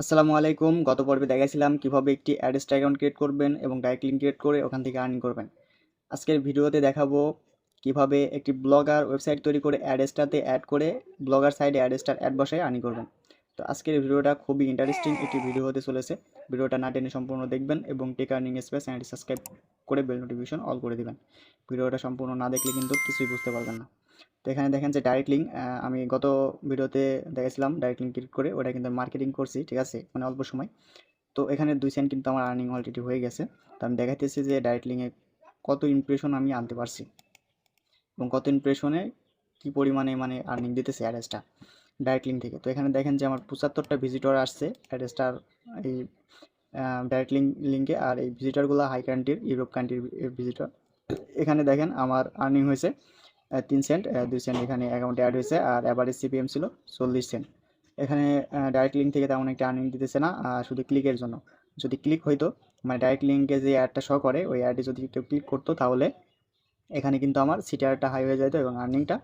আসসালামু আলাইকুম। গত পর্বে দেখাইছিলাম কীভাবে একটি অ্যাডেস্ট অ্যাকাউন্ট ক্রিয়েট করবেন এবং ডাইরেক্ট লিঙ্ক ক্রিয়েট করে ওখান থেকে আর্নিং করবেন। আজকের ভিডিওতে দেখাবো কীভাবে একটি ব্লগার ওয়েবসাইট তৈরি করে অ্যাডেসটাতে অ্যাড করে ব্লগার সাইডে অ্যাডেসটার অ্যাড বসায় আর্নিং করবেন। তো আজকের ভিডিওটা খুবই ইন্টারেস্টিং একটি ভিডিও হতে চলেছে। ভিডিওটা না টেনে সম্পূর্ণ দেখবেন এবং টেক আর্নিং স্পেস চ্যানেলটি সাবস্ক্রাইব করে বেল নোটিফিকেশন অল করে দিবেন। ভিডিওটা সম্পূর্ণ না দেখলে কিন্তু কিছুই বুঝতে পারবেন না। তো এখানে দেখেন যে ডাইরেক্ট লিঙ্ক আমি গত ভিডিওতে দেখেছিলাম ডাইরেক্ট লিঙ্ক ক্লিক করে, ওটা কিন্তু মার্কেটিং করছি, ঠিক আছে? মানে অল্প সময়। তো এখানে দুই সেন্ট কিন্তু আমার আর্নিং অলরেডি হয়ে গেছে। তো আমি দেখাইতেছি যে ডাইরেক্ট লিঙ্কে কত ইমপ্রেশন আমি আনতে পারছি এবং কত ইমপ্রেশনে কী পরিমাণে মানে আর্নিং দিতেছে অ্যাড্রেসটা ডাইরেক্ট লিঙ্ক থেকে। তো এখানে দেখেন যে আমার পঁচাত্তরটা ভিজিটর আসছে অ্যাড্রেসটার এই ডাইরেক্ট লিঙ্ক লিঙ্কে আর এই ভিজিটরগুলো হাই কান্ট্রির ইউরোপ কান্ট্রির ভিজিটর এখানে দেখেন আমার আর্নিং হয়েছে তিন সেন্ট দুই সেন্ট এখানে অ্যাকাউন্টে অ্যাড হয়েছে, আর অ্যাভারেজ সিপিএম ছিল চল্লিশ সেন্ট এখানে ডাইরেক্ট লিঙ্ক থেকে তেমন একটা আর্নিং দিতেছে না শুধু ক্লিকের জন্য। যদি ক্লিক হইতো মানে ডাইরেক্ট লিঙ্কে যে অ্যাডটা শো করে, ওই অ্যাডে যদি কেউ ক্লিক করতো, তাহলে এখানে কিন্তু আমার সিটিআরটা হাই হয়ে যেত এবং আর্নিংটা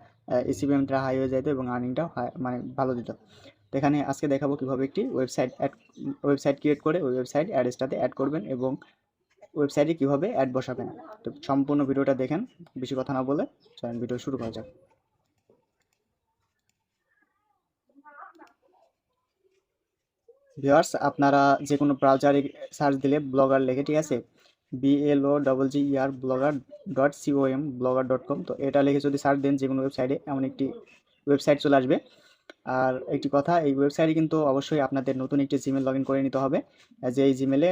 এসিপিএমটা হাই হয়ে যেত এবং আর্নিংটা মানে ভালো দিত। তো এখানে আজকে দেখাবো কীভাবে একটি ওয়েবসাইট অ্যাড ওয়েবসাইট ক্রিয়েট করে, ওই ওয়েবসাইট অ্যাড্রেসটাতে অ্যাড করবেন এবং ওয়েবসাইটে কীভাবে অ্যাড বসাবেন? তো সম্পূর্ণ ভিডিওটা দেখেন, বেশি কথা না বলে চলেন ভিডিও শুরু করা যাক। ভিউয়ার্স, আপনারা যে কোনো ব্রাউজারে সার্চ দিলে ব্লগার লেখে, ঠিক আছে? B L O double G E R blogger dot C O M blogger dot com তো এটা লিখে যদি সার্চ দেন যে কোনো ওয়েবসাইটে এমন একটি ওয়েবসাইট চলে আসবে। আর একটি কথা, এই ওয়েবসাইটে কিন্তু অবশ্যই আপনাদের নতুন একটি জিমেল লগ করে নিতে হবে যে এই জিমেলে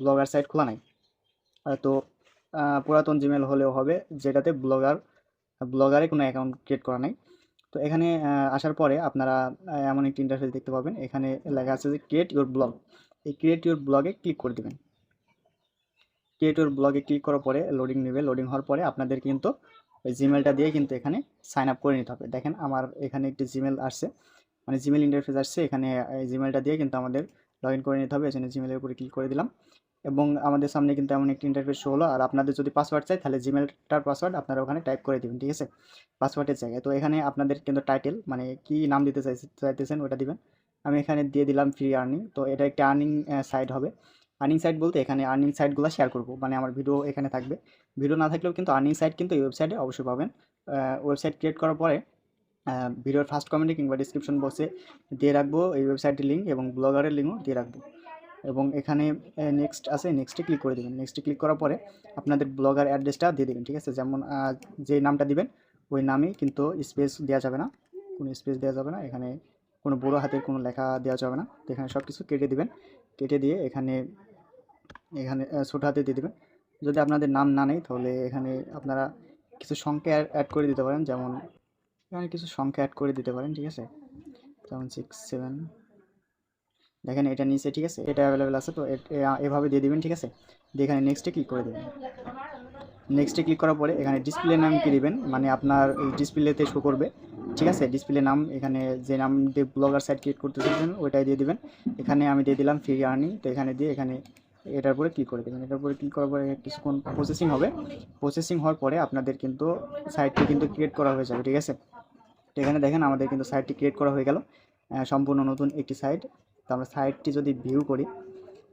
ব্লগার সাইট খোলা নাই। তো পুরাতন জিমেল হলেও হবে, যেটাতে ব্লগার, ব্লগারে কোনো অ্যাকাউন্ট ক্রিয়েট করা নাই। তো এখানে আসার পরে আপনারা এমন একটি ইন্টারফেস দেখতে পাবেন। এখানে লেখা আছে যে ক্রিয়েট ইউর ব্লগ এই ক্রিয়েট ইউর ব্লগে ক্লিক করে দেবেন। ক্রিয়েট ইউর ব্লগে ক্লিক করার পরে লোডিং নেবে। লোডিং হওয়ার পরে আপনাদের কিন্তু ওই জিমেলটা দিয়ে কিন্তু এখানে সাইন আপ করে নিতে হবে। দেখেন আমার এখানে একটি জিমেল আসছে। মানে জিমেল ইন্টারফেস আসছে। এখানে, এই জিমেলটা দিয়ে কিন্তু আমাদের লগ ইন করে নিতে হবে। এখানে জিমেলের উপরে ক্লিক করে দিলাম। এবং আমাদের সামনে কিন্তু এমন একটি ইন্টারফেস হলো। আর আপনাদের যদি পাসওয়ার্ড চাই, তাহলে জিমেলটার পাসওয়ার্ড আপনারা ওখানে টাইপ করে দেবেন, ঠিক আছে? পাসওয়ার্ডের জায়গায়। তো এখানে আপনাদের কিন্তু টাইটেল মানে কি নাম দিতে চাই চাইতেছেন ওটা দিবেন। আমি এখানে দিয়ে দিলাম ফ্রি আর্নিং তো এটা একটা আর্নিং সাইট হবে। আর্নিং সাইট বলতে এখানে আর্নিং সাইটগুলো শেয়ার করব। মানে আমার ভিডিও এখানে থাকবে। ভিডিও না থাকলেও কিন্তু আর্নিং সাইট কিন্তু এই ওয়েবসাইটে অবশ্যই পাবেন। ওয়েবসাইট ক্রিয়েট করার পরে ভিডিওর ফার্স্ট কমেন্টে কিংবা ডিসক্রিপশন বক্সে দিয়ে রাখব। এই ওয়েবসাইটের লিঙ্ক এবং ব্লগারের লিঙ্কও দিয়ে রাখব। এবং এখানে নেক্সট আছে নেক্সটে ক্লিক করে দেবেন। নেক্সটে ক্লিক করার পরে আপনাদের ব্লগার অ্যাড্রেসটা দিয়ে দেবেন, ঠিক আছে? যেমন যে নামটা দিবেন, ওই নামেই কিন্তু স্পেস দেওয়া যাবে না। কোনো স্পেস দেওয়া যাবে না, এখানে কোনো বড়ো হাতের কোনো লেখা দেওয়া যাবে না। তো এখানে সব কিছু কেটে দিবেন। কেটে দিয়ে এখানে এখানে ছোটো হাতে দিয়ে দেবেন। যদি আপনাদের নাম না নেই, তাহলে এখানে আপনারা কিছু সংখ্যা অ্যাড করে দিতে পারেন। যেমন, এখানে কিছু সংখ্যা অ্যাড করে দিতে পারেন, ঠিক আছে? যেমন সিক্স সেভেন দেখেন এটা নিচে, ঠিক আছে? এটা অ্যাভেলেবেল আছে, তো এভাবে দিয়ে দিবেন, ঠিক আছে? দিয়ে এখানে নেক্সটে ক্লিক করে দেবেন? নেক্সটে ক্লিক করার পরে এখানে ডিসপ্লে নাম কি দিবেন? মানে আপনার এই ডিসপ্লেতে শো করবে, ঠিক আছে? ডিসপ্লে নাম, এখানে যে নাম দিয়ে ব্লগার সাইট ক্রিয়েট করতে চাইছেন ওইটাই দিয়ে দিবেন। এখানে আমি দিয়ে দিলাম ফ্রি আর্নিং তো এখানে দিয়ে এখানে এটার উপরে ক্লিক করে দেবেন। এটার উপরে ক্লিক করার পরে কিছুক্ষণ প্রসেসিং হবে। প্রসেসিং হওয়ার পরে আপনাদের কিন্তু সাইটটি কিন্তু ক্রিয়েট করা হয়ে যাবে, ঠিক আছে? তো এখানে দেখেন আমাদের কিন্তু সাইটটি ক্রিয়েট করা হয়ে গেল। সম্পূর্ণ নতুন একটি সাইট তো আমরা সাইটটি যদি ভিউ করি,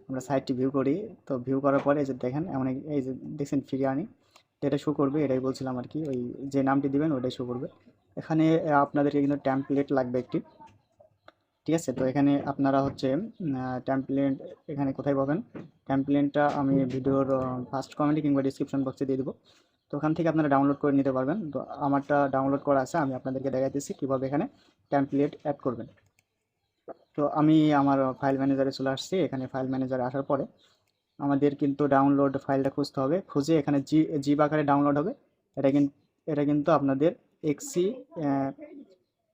আমরা সাইটটি ভিউ করি, তো ভিউ করার পরে এই যে দেখেন, এমন এই যে দেখছেন ফ্রি আর্নিং তো এটা শো করবে, এটাই বলছিলাম আর কি, ওই যে নামটি দিবেন ওটাই শো করবে। এখানে আপনাদেরকে কিন্তু ট্যাম্পলেট লাগবে একটি, ঠিক আছে? তো এখানে আপনারা হচ্ছে ট্যাম্পলেট এখানে কোথায় পাবেন? ট্যাম্পলেটটা আমি ভিডিওর ফার্স্ট কমেন্টে কিংবা ডিসক্রিপশন বক্সে দিয়ে দেবো। তো ওখান থেকে আপনারা ডাউনলোড করে নিতে পারবেন। তো আমারটা ডাউনলোড করা আছে, আমি আপনাদেরকে দেখাইতেছি কীভাবে এখানে ট্যাম্পলেট অ্যাড করবেন। তো আমি আমার ফাইল ম্যানেজারে চলে আসছি। এখানে ফাইল ম্যানেজারে আসার পরে আমাদের কিন্তু ডাউনলোড ফাইলটা খুঁজতে হবে। খুঁজে এখানে জি জিপ আকারে ডাউনলোড হবে। এটা কিন্তু এটা কিন্তু আপনাদের এক্সি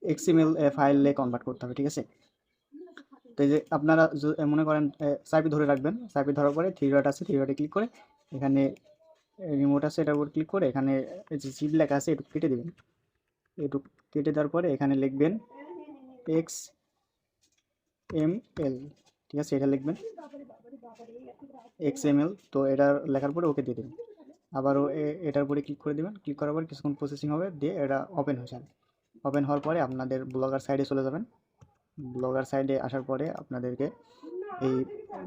এক্সিমেল ফাইলে কনভার্ট করতে হবে, ঠিক আছে? তো এই যে আপনারা মনে করেন সাইপি ধরে রাখবেন। সাইপি ধরার পরে থ্রি ডট আছে থ্রি ডটে ক্লিক করে এখানে রিমোট আছে, এটার উপর ক্লিক করে এখানে যে জিপ লেখা আছে, এটুকু কেটে দেবেন। একটু কেটে দেওয়ার পরে এখানে লিখবেন এক্স এম এল ঠিক আছে? এটা লিখবেন। এক্স এম এল তো এটা লেখার পরে ওকে দিয়ে দেবেন আবারও এটার উপরে ক্লিক করে দেবেন। ক্লিক করার পর কিছুক্ষণ প্রসেসিং হবে, দিয়ে এটা ওপেন হয়ে যাবে। ওপেন হওয়ার পরে আপনাদের ব্লগার সাইডে চলে যাবেন। ব্লগার সাইডে আসার পরে আপনাদেরকে এই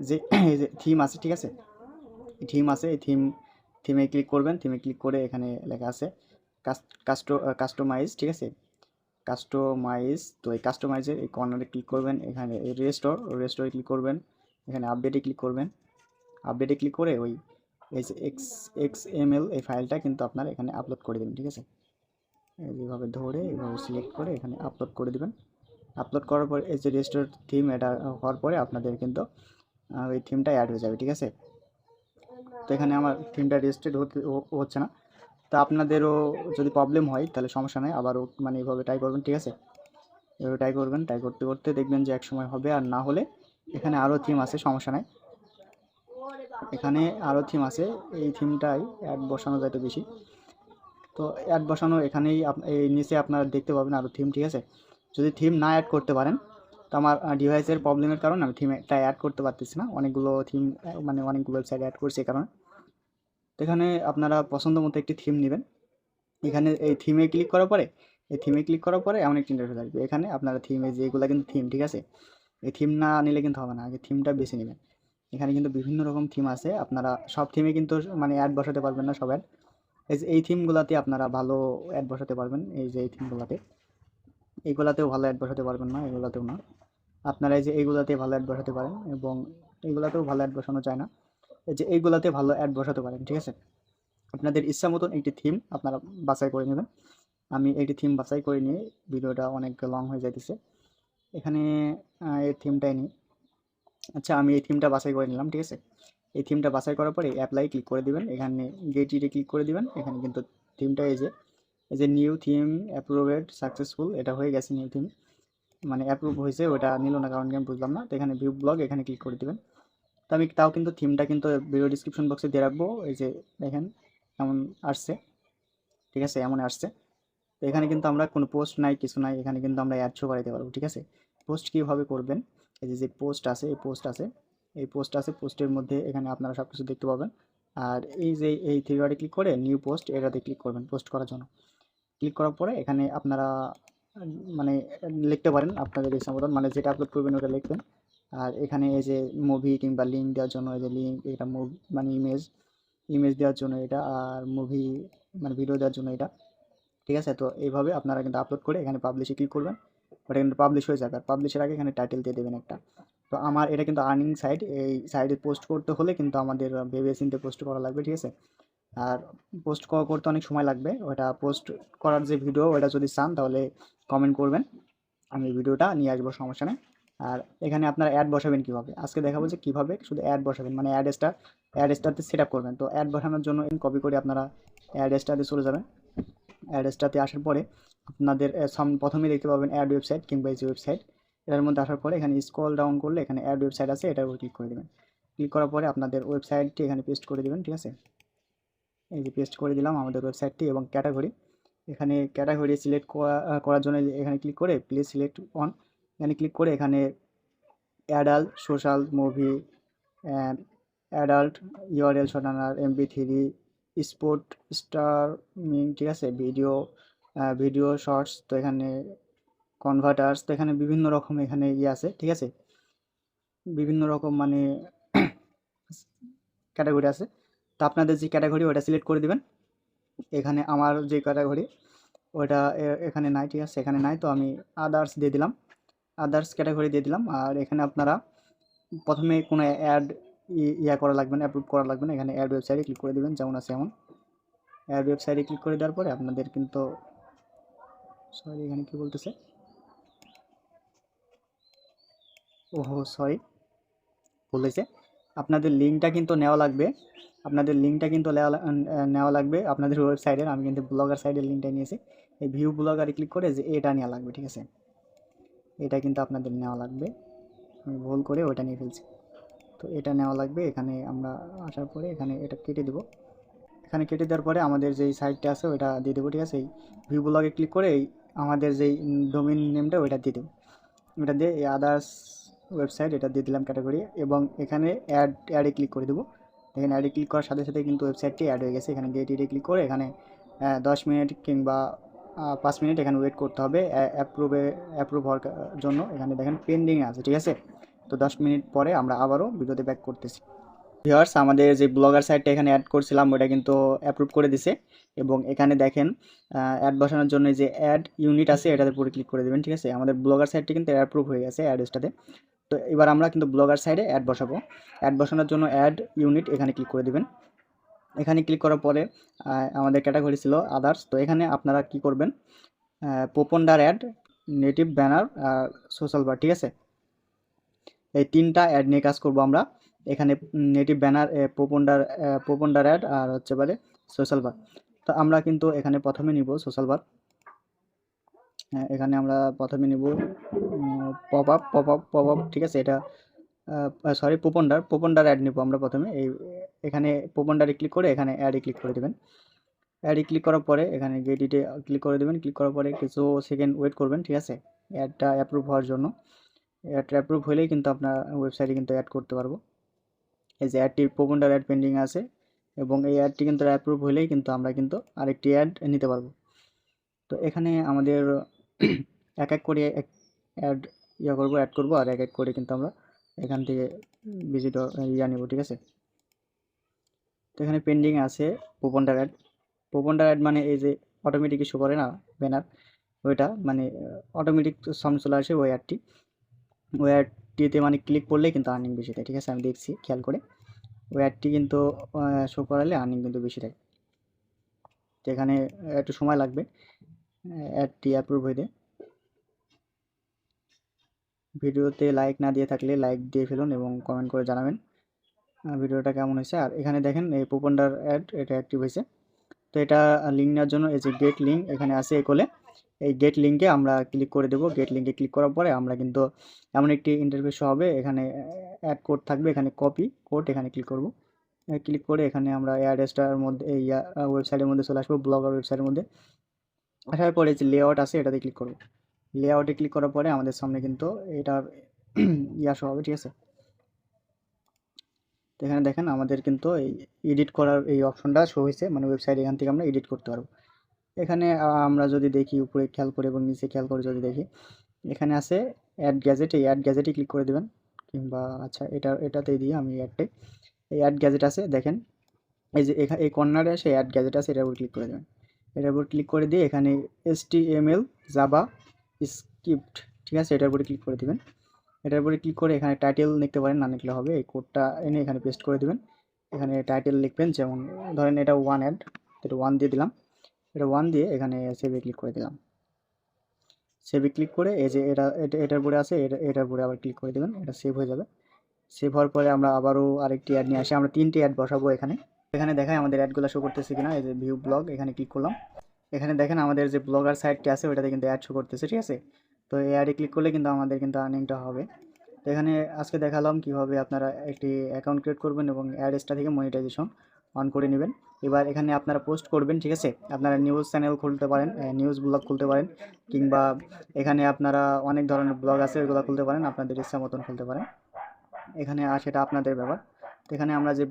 যে এই যে থিম আছে, ঠিক আছে? থিম আছে, এই থিম থিমে ক্লিক করবেন। থিমে ক্লিক করে এখানে লেখা আছে কাস্টো কাস্টমাইজ ঠিক আছে? কাস্টমাইজ তো এই কাস্টমাইজের এই কর্নারে ক্লিক করবেন, এখানে এই রেস্টোর রেস্টোরে ক্লিক করবেন, এখানে আপডেটে ক্লিক করবেন আপডেটে ক্লিক করে ওই এই যে এক্স এক্স এম এল এই ফাইলটা কিন্তু আপনার এখানে আপলোড করে দেবেন, ঠিক আছে? এই যেভাবে ধরে এইভাবে সিলেক্ট করে এখানে আপলোড করে দেবেন। আপলোড করার পর এই যে রেজিস্টার থিম এটা হওয়ার পরে আপনাদের কিন্তু ওই থিমটা অ্যাড হয়ে যাবে, ঠিক আছে? তো এখানে আমার থিমটা রেজিস্টার্ড হতে হচ্ছে না। তো আপনাদেরও যদি প্রবলেম হয়, তাহলে সমস্যা নেই, আবারও মানে এইভাবে ট্রাই করবেন, ঠিক আছে? এভাবে ট্রাই করবেন ট্রাই করতে করতে দেখবেন যে এক সময় হবে, আর না হলে এখানে আরও থিম আছে, সমস্যা নাই। এখানে আরও থিম আছে, এই থিমটাই অ্যাড বসানো যায় তো বেশি। তো অ্যাড বসানো এখানেই এই নিচে আপনারা দেখতে পাবেন আরও থিম ঠিক আছে? যদি থিম না অ্যাড করতে পারেন, তো আমার ডিভাইসের প্রবলেমের কারণে আমি থিমটা অ্যাড করতে পারতেছি না। অনেকগুলো থিম মানে অনেকগুলো ওয়েবসাইট অ্যাড করছে এই কারণে। তো এখানে আপনারা পছন্দ মতো একটি থিম নেবেন। এখানে এই থিমে ক্লিক করার পরে, এই থিমে ক্লিক করার পরে এমন একটি ইন্টারফেস আসবে। এখানে আপনারা থিমে যেগুলো কিন্তু থিম ঠিক আছে? এই থিম না নিলে কিন্তু হবে না, আগে থিমটা বেছে নেবেন। এখানে কিন্তু বিভিন্ন রকম থিম আছে। আপনারা সব থিমে কিন্তু মানে অ্যাড বসাতে পারবেন না সব অ্যাড এই যে এই থিমগুলোতে আপনারা ভালো অ্যাড বসাতে পারবেন। এই যে এই থিমগুলোতে এইগুলাতেও ভালো অ্যাড বসাতে পারবেন না, এগুলাতেও না। আপনারা এই যে এইগুলাতে ভালো অ্যাড বসাতে পারেন এবং এইগুলাতেও ভালো অ্যাড বসানো যায় না। এই যে এইগুলাতে ভালো অ্যাড বসাতে পারেন, ঠিক আছে? আপনাদের ইচ্ছা মতন একটি থিম আপনারা বাছাই করে নেবেন। আমি একটি থিম বাছাই করে নিয়ে ভিডিওটা অনেক লং হয়ে যাইতেছে। এখানে এই থিমটাই নিই। আচ্ছা আমি এই থিমটা বাছাই করে নিলাম, ঠিক আছে? এই থিমটা বাছাই করার পরে অ্যাপ্লাই ক্লিক করে দিবেন। এখানে গেট ইটে ক্লিক করে দিবেন। এখানে কিন্তু থিমটা এই যে এই যে নিউ থিম অ্যাপ্রুভেড সাকসেসফুল এটা হয়ে গেছে নিউ থিম মানে অ্যাপ্রুভ হয়েছে, ওটা নিল না, কারণ আমি বুঝলাম না। তো এখানে ভিউ ব্লগ এখানে ক্লিক করে দিবেন। তো আমি তাও কিন্তু থিমটা কিন্তু ভিডিও ডিসক্রিপশন বক্সে দিয়ে রাখব। এই যে দেখেন এমন আসছে। ঠিক আছে, এমন আসছে। তো এখানে কিন্তু আমরা কোনো পোস্ট নাই, কিছু নাই, এখানে কিন্তু আমরা অ্যাড শো করাইতে পারব, ঠিক আছে? পোস্ট কীভাবে করবেন? এই যে যে পোস্ট আছে, এই পোস্ট আছে। এই পোস্ট আছে পোস্টের মধ্যে এখানে আপনারা সব কিছু দেখতে পাবেন। আর এই যে, এই থ্রি ডটে ক্লিক করে নিউ পোস্ট এটাতে ক্লিক করবেন পোস্ট করার জন্য। ক্লিক করার পরে এখানে আপনারা মানে লিখতে পারেন আপনাদের ইচ্ছা মতন। মানে যেটা আপলোড করবেন, ওটা লিখবেন। আর এখানে এই যে মুভি কিংবা লিঙ্ক দেওয়ার জন্য এই যে লিঙ্ক এটা মুভ মানে ইমেজ ইমেজ দেওয়ার জন্য এটা আর মুভি মানে ভিডিও দেওয়ার জন্য এটা। ঠিক আছে? তো এইভাবে আপনারা কিন্তু আপলোড করে এখানে পাবলিশে ক্লিক করবেন। ওটা কিন্তু পাবলিশ হয়ে যাবে। আর পাবলিশের আগে এখানে টাইটেল দিয়ে দেবেন একটা। তো আমার এটা কিন্তু আর্নিং সাইট এই সাইডে পোস্ট করতে হলে কিন্তু আমাদের ভেবে চিন্তে পোস্ট করা লাগবে, ঠিক আছে? আর পোস্ট করতে অনেক সময় লাগবে। ওটা পোস্ট করার যে ভিডিও ওটা যদি চান তাহলে কমেন্ট করবেন। আমি ভিডিওটা নিয়ে আসব, সমস্যা নেই। আর এখানে আপনারা অ্যাড বসাবেন কীভাবে? আজকে দেখাবো যে কীভাবে শুধু অ্যাড বসাবেন মানে অ্যাড স্টার অ্যাড স্টারতে সেট আপ করবেন। তো অ্যাড বসানোর জন্য কপি করে আপনারা অ্যাড স্টারে চলে যাবেন। অ্যাড স্টারতে আসার পরে আপনাদের প্রথমেই দেখতে পাবেন অ্যাড ওয়েবসাইট কিংবা এই ওয়েবসাইট এটার মধ্যে আসার পরে এখানে স্ক্রল ডাউন করলে এখানে অ্যাড ওয়েবসাইট আছে, এটার উপর ক্লিক করে দেবেন। ক্লিক করার পরে আপনাদের ওয়েবসাইটটি এখানে পেস্ট করে দেবেন, ঠিক আছে? এই যে পেস্ট করে দিলাম আমাদের ওয়েবসাইটটি এবং ক্যাটাগরি এখানে ক্যাটাগরি সিলেক্ট করার জন্য এখানে ক্লিক করে প্লিজ সিলেক্ট অন এখানে ক্লিক করে এখানে adult social movie adult U R L shortener M B three sport streaming ঠিক আছে? ভিডিও ভিডিও শর্টস তো এখানে কনভার্টার্স তো এখানে বিভিন্ন রকম এখানে ইয়ে আছে, ঠিক আছে? বিভিন্ন রকম মানে ক্যাটাগরি আছে। তো আপনাদের যে ক্যাটাগরি ওটা সিলেক্ট করে দিবেন। এখানে আমার যে ক্যাটাগরি ওটা এখানে নাই, ঠিক আছে? এখানে নাই, তো আমি আদার্স দিয়ে দিলাম। আদার্স ক্যাটাগরি দিয়ে দিলাম। আর এখানে আপনারা প্রথমে কোনো অ্যাড ইয়া করা লাগবে না অ্যাপ্রুভ করা লাগবে না। এখানে অ্যাড ওয়েবসাইটে ক্লিক করে দেবেন, যেমন আছে এমন। অ্যাড ওয়েবসাইটে ক্লিক করে দেওয়ার পরে আপনাদের কিন্তু সরি এখানে কি বলতেছে? ওহো সরি বলেছে আপনাদের লিঙ্কটা কিন্তু নেওয়া লাগবে। আপনাদের লিঙ্কটা কিন্তু নেওয়া লাগবে আপনাদের ওয়েবসাইটের আমি কিন্তু ব্লগার সাইডের লিঙ্কটা নিয়েছি। এই ভিউ ব্লগারে ক্লিক করে যে এটা নেওয়া লাগবে, ঠিক আছে? এটা কিন্তু আপনাদের নেওয়া লাগবে। আমি ভুল করে ওটা নিয়ে ফেলছি। তো এটা নেওয়া লাগবে, এখানে আমরা আসার পরে এখানে এটা কেটে দেবো। এখানে কেটে দেওয়ার পরে আমাদের যেই সাইটটা আছে ওইটা দিয়ে দেবো, ঠিক আছে? এই ভিউ ব্লগে ক্লিক করে আমাদের যেই ডোমিন নেমটা ওইটা দিয়ে দেবো। ওটা দিয়ে এই আদার্স ওয়েবসাইট এটা দিয়ে দিলাম ক্যাটাগরি এবং এখানে অ্যাড অ্যাডে ক্লিক করে দেবো। এখানে অ্যাডে ক্লিক করার সাথে সাথে কিন্তু ওয়েবসাইটটি অ্যাড হয়ে গেছে। এখানে গেট ইডে ক্লিক করে এখানে দশ মিনিট কিংবা পাঁচ মিনিট এখানে ওয়েট করতে হবে অ্যাপ্রুভে অ্যাপ্রুভ হওয়ার জন্য। এখানে দেখেন পেন্ডিং আছে, ঠিক আছে? তো দশ মিনিট পরে আমরা আবারও ভিডিওতে ব্যাক করতেছি। ভিওয়ার্স আমাদের যে ব্লগার সাইটটা এখানে অ্যাড করছিলাম ওটা কিন্তু অ্যাপ্রুভ করে দিছে। এবং এখানে দেখেন অ্যাড বসানোর জন্য যে অ্যাড ইউনিট আছে, এটাতে পুরো ক্লিক করে দেবেন, ঠিক আছে? আমাদের ব্লগার সাইটটি কিন্তু অ্যাপ্রুভ হয়ে গেছে অ্যাডসটাতে তো এবার আমরা কিন্তু ব্লগার সাইডে অ্যাড বসাবো। অ্যাড বসানোর জন্য অ্যাড ইউনিট এখানে ক্লিক করে দেবেন। এখানে ক্লিক করার পরে আমাদের ক্যাটাগরি ছিল আদার্স তো এখানে আপনারা কি করবেন? পোপন্ডার অ্যাড নেটিভ ব্যানার আর সোশ্যাল বার ঠিক আছে? এই তিনটা অ্যাড নিয়ে কাজ করব আমরা। এখানে native banner popunder popunder ad আর হচ্ছে পারে সোশ্যাল বার তো আমরা কিন্তু এখানে প্রথমে নিব সোশ্যাল বার এখানে আমরা প্রথমে নিব pop up pop up pop up ঠিক আছে? এটা সরি পোপন্ডার পোপন্ডার অ্যাড নিব আমরা প্রথমে। এই, এখানে পোপন্ডারে ক্লিক করে এখানে অ্যাডে ক্লিক করে দেবেন। অ্যাডে ক্লিক করার পরে এখানে গেটিতে ক্লিক করে দেবেন ক্লিক করার পরে কিছু সেকেন্ড ওয়েট করবেন, ঠিক আছে? অ্যাডটা অ্যাপ্রুভ হওয়ার জন্য। অ্যাডটা অ্যাপ্রুভ হলেই কিন্তু আপনার ওয়েবসাইটে কিন্তু অ্যাড করতে পারব। এই যে অ্যাডটি পোপন্ডার অ্যাড পেন্ডিং আছে এবং এই অ্যাডটি কিন্তু অ্যাপ্রুভ হলেই কিন্তু আমরা কিন্তু আরেকটি অ্যাড নিতে পারব। তো এখানে আমাদের এক এক করে অ্যাড ইয়া করব অ্যাড করব, আর এক এক করে কিন্তু আমরা এখান থেকে ভিজিট ইয়া নেব, ঠিক আছে? তো এখানে পেন্ডিং আছে পোপন্ডার অ্যাড পোপন্ডার অ্যাড মানে এই যে অটোমেটিক শো করে না ব্যানার ওইটা মানে অটোমেটিক সামনে চলে আসে ওই অ্যাডটি ওই অ্যাডটিতে মানে ক্লিক করলেই কিন্তু আর্নিং বেশি দেয়, ঠিক আছে? আমি দেখছি, খেয়াল করে। ওই অ্যাডটি কিন্তু শো করালে আর্নিং কিন্তু বেশি তো এখানে একটু সময় লাগবে অ্যাডটি অ্যাপ্রুভ দেয় ভিডিওতে লাইক না দিয়ে থাকলে লাইক দিয়ে ফেলুন এবং কমেন্ট করে জানাবেন ভিডিওটা কেমন হয়েছে। আর এখানে দেখেন এই পোপন্ডার অ্যাড এটা অ্যাক্টিভ হয়েছে। তো এটা লিঙ্ক নেওয়ার জন্য এই যে গেট লিঙ্ক এখানে আছে এकोলে এই গেট লিঙ্কে আমরা ক্লিক করে দেবো। গেট লিঙ্কে ক্লিক করার পরে আমরা কিন্তু এমন একটি ইন্টারফেস হবে। এখানে অ্যাড কোড থাকবে। এখানে কপি কোড এখানে ক্লিক করব। ক্লিক করে এখানে আমরা অ্যাড্রেসটার মধ্যে, এই ওয়েবসাইটের মধ্যে চলে আসব ব্লগার ওয়েবসাইটের মধ্যে। আসার পরে যে লেআউট আছে এটাতে ক্লিক করব। লেআউটে ক্লিক করার পরে আমাদের সামনে কিন্তু এটা ইয়া শো হবে, ঠিক আছে? তো এখানে দেখেন আমাদের কিন্তু এই এডিট করার এই অপশনটা শো হয়েছে মানে ওয়েবসাইট এখান থেকে আমরা এডিট করতে পারব। এখানে আমরা যদি দেখি উপরে খেয়াল করে এবং নিচে খেয়াল করে যদি দেখি, এখানে আছে অ্যাড গ্যাজেট এই অ্যাড গ্যাজেটে ক্লিক করে দেবেন, কিংবা আচ্ছা এটা এটাতে দিয়ে আমি অ্যাডটাই এই অ্যাড গ্যাজেট আছে, দেখেন, এই যে এখানে এই কর্নারে আসে অ্যাড গ্যাজেট আছে, এটার উপর ক্লিক করে দেবেন। এটার উপর ক্লিক করে দিয়ে এখানে H T M L JavaScript, ঠিক আছে? এটার উপরে ক্লিক করে দিবেন। এটার উপরে ক্লিক করে এখানে টাইটেল লিখতে পারেন, না লিখলে হবে। এই কোডটা এনে এখানে পেস্ট করে দিবেন। এখানে টাইটেল লিখবেন, যেমন ধরেন এটা ওয়ান অ্যাড এটা ওয়ান দিয়ে দিলাম। এটা ওয়ান দিয়ে এখানে সেভে ক্লিক করে দিলাম। সেভে ক্লিক করে এই যে এটা এটা, এটার উপরে আছে, এটা, এটার উপরে আবার ক্লিক করে দেবেন। এটা সেভ হয়ে যাবে। সেভ হওয়ার পরে আমরা আবারও আরেকটি অ্যাড নিয়ে আসি। আমরা তিনটি অ্যাড বসাবো এখানে। এখানে দেখায় আমাদের অ্যাডগুলো শো করতেছে কিনা। এই যে ভিউ ব্লগ এখানে ক্লিক করলাম। এখানে দেখেন আমাদের যে ব্লগার সাইটটি আছে ওটাতে কিন্তু অ্যাড শো করতেছে, ঠিক আছে? তো এই অ্যাডে ক্লিক করলে কিন্তু আমাদের কিন্তু আর্নিংটা হবে। তো এখানে আজকে দেখালাম কীভাবে আপনারা একটি অ্যাকাউন্ট ক্রিয়েট করবেন এবং অ্যাডসটা থেকে মনিটাইজেশন অন করে নেবেন। এবার এখানে আপনারা পোস্ট করবেন, ঠিক আছে? আপনারা নিউজ চ্যানেল খুলতে পারেন নিউজ ব্লগ খুলতে পারেন, কিংবা এখানে আপনারা অনেক ধরনের ব্লগ আছে, ওইগুলো খুলতে পারেন, আপনাদের ইচ্ছা মতন খুলতে পারেন। এখানে আর সেটা আপনাদের ব্যাপার। এখানে আমরা যে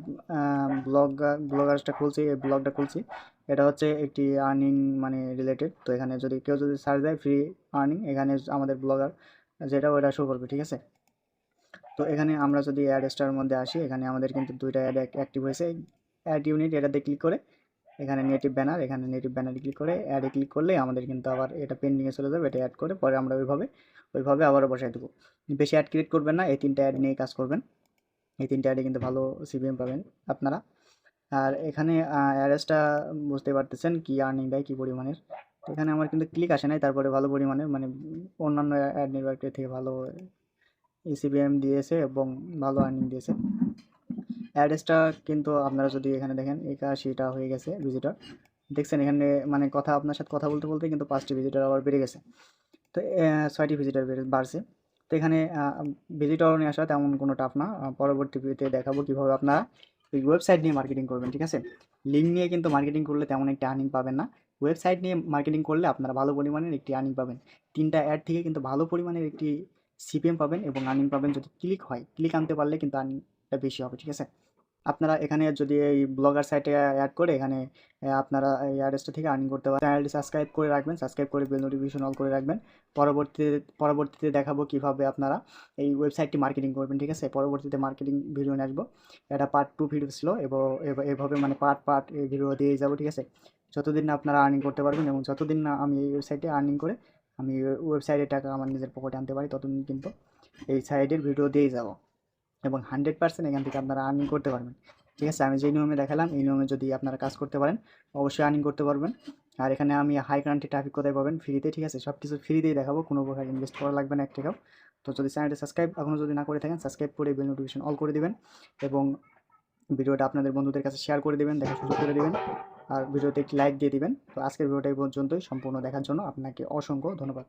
ব্লগ ব্লগার্সটা খুলছি, এই ব্লগটা খুলছি, এটা হচ্ছে একটি আর্নিং মানে রিলেটেড তো এখানে যদি কেউ যদি সার্চ দেয় ফ্রি আর্নিং এখানে আমাদের ব্লগার যেটা ওটা শো করবে, ঠিক আছে? তো এখানে আমরা যদি অ্যাড স্টার মধ্যে আসি, এখানে আমাদের কিন্তু দুইটা অ্যাড অ্যাক্টিভ হয়েছে। অ্যাড ইউনিট এটাতে ক্লিক করে, এখানে নেটিভ ব্যানার এখানে নেটিভ ব্যানারে ক্লিক করে অ্যাডে ক্লিক করলে আমাদের কিন্তু আবার এটা পেন্ডিংয়ে চলে যাবে, এটা অ্যাড করে পরে আমরা ওইভাবে ওইভাবে আবারও বসাই দেবো। বেশি অ্যাড ক্রিয়েট করবেন না, এই তিনটা অ্যাড নিয়ে কাজ করবেন। এই তিনটে অ্যাডে কিন্তু ভালো সিবিএম পাবেন আপনারা। আর এখানে অ্যাড্রেসটা বুঝতে পারতেছেন কি আর্নিং দেয়, কী পরিমাণের। এখানে আমার কিন্তু ক্লিক আসে নাই, তারপরে ভালো পরিমাণের মানে অন্যান্য অ্যাড নেটওয়ার্কের থেকে ভালো ইসিবিএম দিয়েছে এবং ভালো আর্নিং দিয়েছে। অ্যাড্রেসটা কিন্তু আপনারা যদি এখানে দেখেন, একাশিটা হয়ে গেছে ভিজিটর দেখছেন এখানে মানে কথা, আপনার সাথে কথা বলতে বলতে কিন্তু পাঁচটি ভিজিটর আবার বেড়ে গেছে। তো ছয়টি ভিজিটর বেড়ে বাড়ছে। তো এখানে ভিজিটর নিয়ে আসা তেমন কোনো টাফ না। পরবর্তী ভিডিওতে দেখাবো কীভাবে আপনারা এই ওয়েবসাইট নিয়ে মার্কেটিং করবেন, ঠিক আছে? লিঙ্ক নিয়ে কিন্তু মার্কেটিং করলে তেমন একটা আর্নিং পাবেন না। ওয়েবসাইট নিয়ে মার্কেটিং করলে আপনারা ভালো পরিমাণের একটি আর্নিং পাবেন। তিনটা অ্যাড থেকে কিন্তু ভালো পরিমাণের একটি সিপিএম পাবেন এবং আর্নিং পাবেন যদি ক্লিক হয়। ক্লিক আনতে পারলে কিন্তু আর্নিংটা বেশি হবে, ঠিক আছে? আপনারা এখানে যদি এই ব্লগার সাইটে অ্যাড করে এখানে আপনারা এই অ্যাড্রেসটা থেকে আর্নিং করতে পারেন। চ্যানেলটি সাবস্ক্রাইব করে রাখবেন সাবস্ক্রাইব করে বেল নোটিফিকেশন অল করে রাখবেন। পরবর্তীতে পরবর্তীতে দেখাবো কীভাবে আপনারা এই ওয়েবসাইটটি মার্কেটিং করবেন, ঠিক আছে? পরবর্তীতে মার্কেটিং ভিডিও নিয়ে আসব। এটা পার্ট টু ভিডিও ছিল, এবং এভাবে মানে পার্ট পার্ট এই ভিডিও দিয়ে যাব, ঠিক আছে? যতদিন না আপনারা আর্নিং করতে পারবেন এবং যতদিন না আমি এই ওয়েবসাইটে আর্নিং করে আমি ওয়েবসাইটের টাকা আমার নিজের পকেটে আনতে পারি, ততদিন কিন্তু এই সাইটের ভিডিও দিয়েই যাব। এবং হান্ড্রেড পার্সেন্ট এখান থেকে আপনারা আর্নিং করতে পারবেন। ঠিক আছে? আমি যেই নিয়মে দেখালাম, এই নিয়মে যদি আপনারা কাজ করতে পারেন, অবশ্যই আর্নিং করতে পারবেন। আর এখানে আমি হাই কারেন্টে ট্রাফিক কোথায় পাবেন? ফ্রিতে ঠিক আছে? সব কিছু ফ্রিতেই দেখাবো, কোনো প্রকার ইনভেস্ট করা লাগবে না এক টাকাও। তো যদি চ্যানেলটি সাবস্ক্রাইব এখনও যদি না করে থাকেন সাবস্ক্রাইব করে বেল নোটিফিকেশন অল করে দেবেন এবং ভিডিওটা আপনাদের বন্ধুদের কাছে শেয়ার করে দিবেন দেখা সুযোগ করে দেবেন। আর ভিডিওতে একটি লাইক দিয়ে দিবেন। তো আজকের ভিডিওটা পর্যন্তই। সম্পূর্ণ দেখার জন্য আপনাকে অসংখ্য ধন্যবাদ।